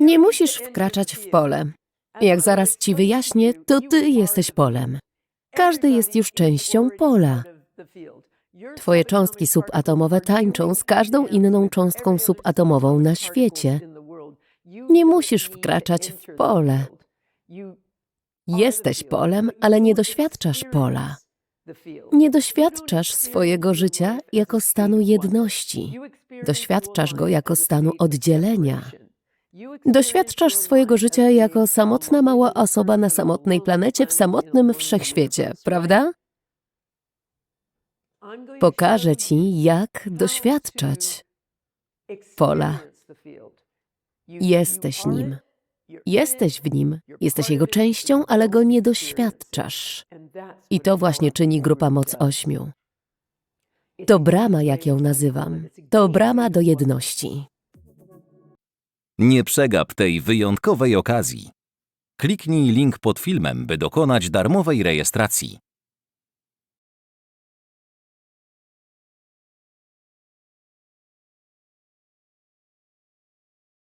Nie musisz wkraczać w pole. Jak zaraz ci wyjaśnię, to ty jesteś polem. Każdy jest już częścią pola. Twoje cząstki subatomowe tańczą z każdą inną cząstką subatomową na świecie. Nie musisz wkraczać w pole. Jesteś polem, ale nie doświadczasz pola. Nie doświadczasz swojego życia jako stanu jedności. Doświadczasz go jako stanu oddzielenia. Doświadczasz swojego życia jako samotna mała osoba na samotnej planecie w samotnym wszechświecie, prawda? Pokażę ci, jak doświadczać pola. Jesteś nim. Jesteś w nim, jesteś jego częścią, ale go nie doświadczasz. I to właśnie czyni grupa Moc Ośmiu. To brama, jak ją nazywam. To brama do jedności. Nie przegap tej wyjątkowej okazji. Kliknij link pod filmem, by dokonać darmowej rejestracji.